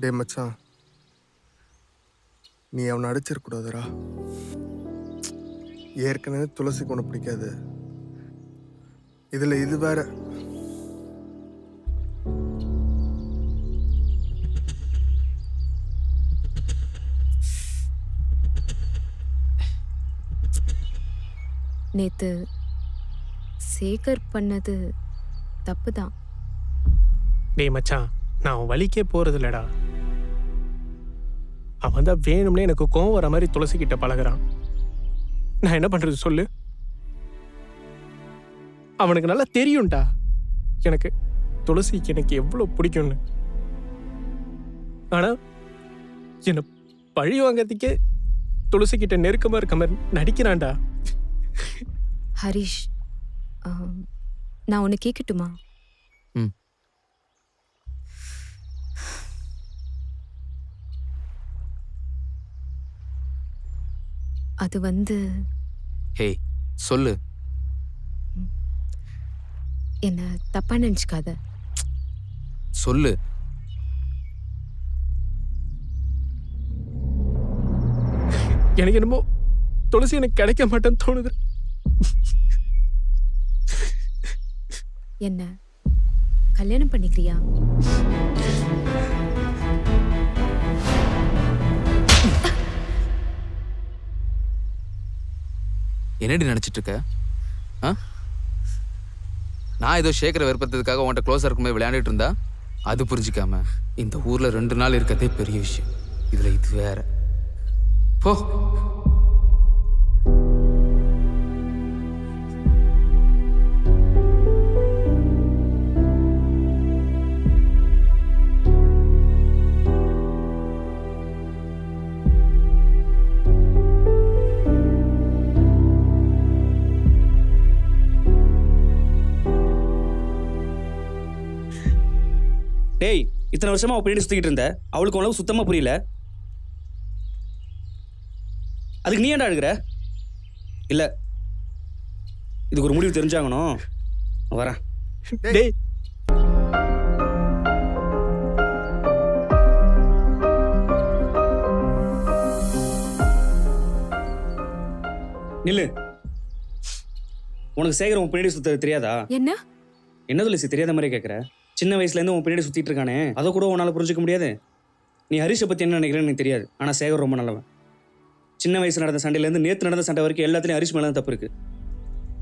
டே மச்சான். நீ அவனை அடிச்சிருக்கூடாதுடா ஏற்கனவே துளசிக்கு ஒன்று பிடிக்காது. இதில் இது வேற. நேத்து சேகர் பண்ணது தப்பு தான் டேய் மச்சான் நான் அவன் வலிக்கே போறது இல்லடா அவன் தான் வேணும்னே எனக்கு கோவம் வர மாதிரி துளசி கிட்ட பழகுறான். நான் என்ன பண்றது சொல்லு? அவனுக்கு நல்லா தெரியும்டா. எனக்கு துளசிக்கு எனக்கு எவ்வளவு பிடிக்கும்னு. ஆனா என்ன பழி வாங்கறதுக்கே துளசி கிட்ட நெருக்கமா இருக்க மாதிரி நடிக்கிறான்டா. ஹரிஷ் நான் ஒன்று கேட்கட்டுமா அது வந்து ஹேய் சொல்லு. என்ன தப்பா நினச்சிக்காத. சொல்லு. எனக்கு என்னமோ துளசி எனக்கு கிடைக்க மாட்டேன்னு தோணுது. என்ன? கல்யாணம் பண்ணிக்கிறியா? என்னடி நினச்சிட்டு இருக்க ஆ? நான் ஏதோ சேகரை வெறுப்பதுக்காக உன்கிட்ட க்ளோஸாக இருக்கும்போது விளையாண்டுட்டு இருந்தா? அது புரிஞ்சிக்காம இந்த ஊரில் ரெண்டு நாள் இருக்கதே பெரிய விஷயம். இதில் இது வேற. போ. டேய் இத்தனை வருஷமா அவள் பின்னாடி சுத்திக்கிட்டு இருந்த. அவளுக்கு உனக்கு சுத்தமா புரியல. அதுக்கு நீ ஏன்டா அழுகுற? இல்ல. இதுக்கு ஒரு முடிவு தெரிஞ்சாகணும். வரேன். டேய். நில்லு. உனக்கு சேகர் உன் பின்னாடி சுத்த தெரியாதா? என்ன? என்ன துளசி தெரியாத மாதிரி கேட்குற சின்ன வயசுலேருந்து உன் பின்னாடி சுற்றிட்டு இருக்கானே அதை கூட உன்னால் புரிஞ்சிக்க முடியாது. நீ ஹரிஷை பற்றி என்ன நினைக்கிறேன்னு எனக்கு தெரியாது. ஆனால் சேகர் ரொம்ப நல்லவன். சின்ன வயசு நடந்த சண்டையிலேருந்து நேற்று நடந்த சண்டை வரைக்கும் எல்லாத்துலேயும் ஹரிஷ் மேலே தான் தப்பு இருக்கு.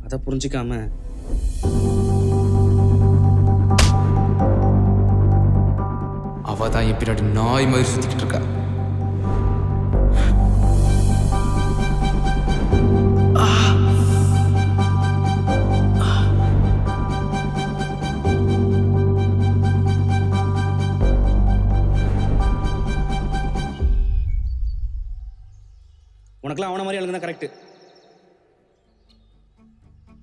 அதை புரிஞ்சிக்காம. அவள் தான் என் பின்னாடி நாய் மாதிரி சுற்றிக்கிட்டு இருக்கா. உனக்குலாம் அவனை மாதிரி அழுகுனா கரெக்ட்